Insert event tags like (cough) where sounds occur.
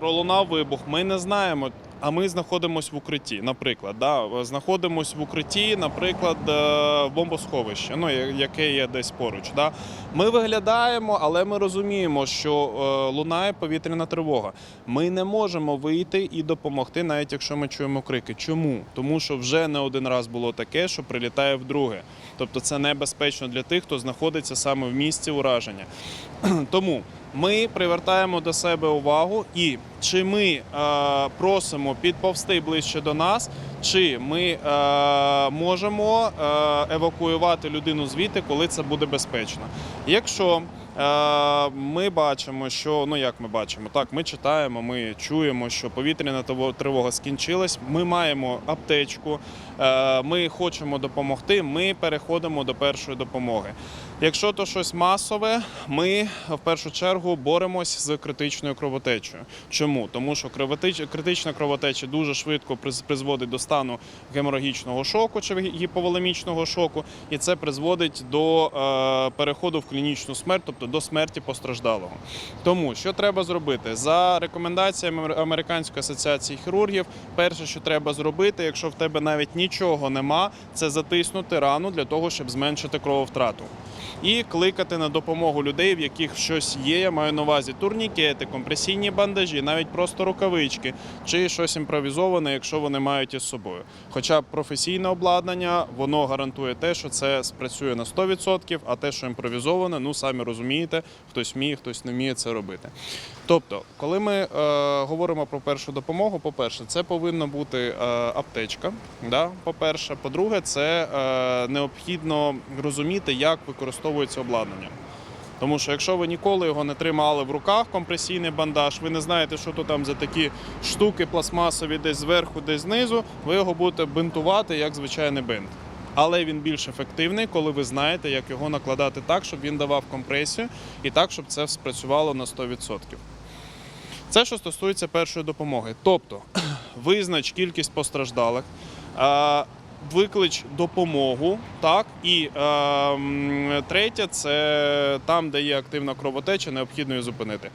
Пролунав вибух, ми не знаємо. А ми знаходимося в укритті, наприклад, да, знаходимося в укритті, наприклад, е, в бомбосховищі, ну яке є десь поруч. Да. Ми виглядаємо, але ми розуміємо, що е, лунає повітряна тривога. Ми не можемо вийти і допомогти, навіть якщо ми чуємо крики. Чому? Тому що вже не один раз було таке, що прилітає вдруге. Тобто це небезпечно для тих, хто знаходиться саме в місці ураження. (clears throat) Тому ми привертаємо до себе увагу, і чи ми е, просимо підповзти ближче до нас, чи ми е, можемо е, евакуювати людину звідти, коли це буде безпечно. Якщо ми бачимо, що ну як ми бачимо, так ми читаємо, ми чуємо, що повітряна тривога скінчилась. Ми маємо аптечку, е, ми хочемо допомогти. Ми переходимо до першої допомоги. Якщо то щось масове, ми в першу чергу боремось з критичною кровотечею. Чому? Тому що критична кровотеча дуже швидко призводить до стану геморагічного шоку чи гіповолемічного шоку, і це призводить до е, переходу в клінічну смерть, тобто до смерті постраждалого. Тому що треба зробити за рекомендаціями Американської асоціації хірургів, перше, що треба зробити, якщо в тебе навіть нічого нема, це затиснути рану для того, щоб зменшити крововтрату. І кликати на допомогу людей, в яких щось є. Я маю на увазі турнікети, компресійні бандажі, навіть просто рукавички чи щось імпровізоване, якщо вони мають із собою. Хоча професійне обладнання воно гарантує те, що це спрацює на 100%, а те, що імпровізоване, ну самі розумієте, хтось вміє, хтось не вміє це робити. Тобто, коли ми е, говоримо про першу допомогу, по-перше, це повинна бути е, аптечка. Да? По-перше, по-друге, це е, необхідно розуміти, як використовується обладнання. Тому що якщо ви ніколи його не тримали в руках, компресійний бандаж, ви не знаєте, що то там за такі штуки пластмасові десь зверху, десь знизу, ви його будете бинтувати як звичайний бинт. Але він більш ефективний, коли ви знаєте, як його накладати так, щоб він давав компресію, і так, щоб це спрацювало на 100%. Це що стосується першої допомоги. Тобто (clears throat) визнач кількість постраждалих, виклич допомогу, так і третє це там, де є активна кровотеча, необхідно її зупинити.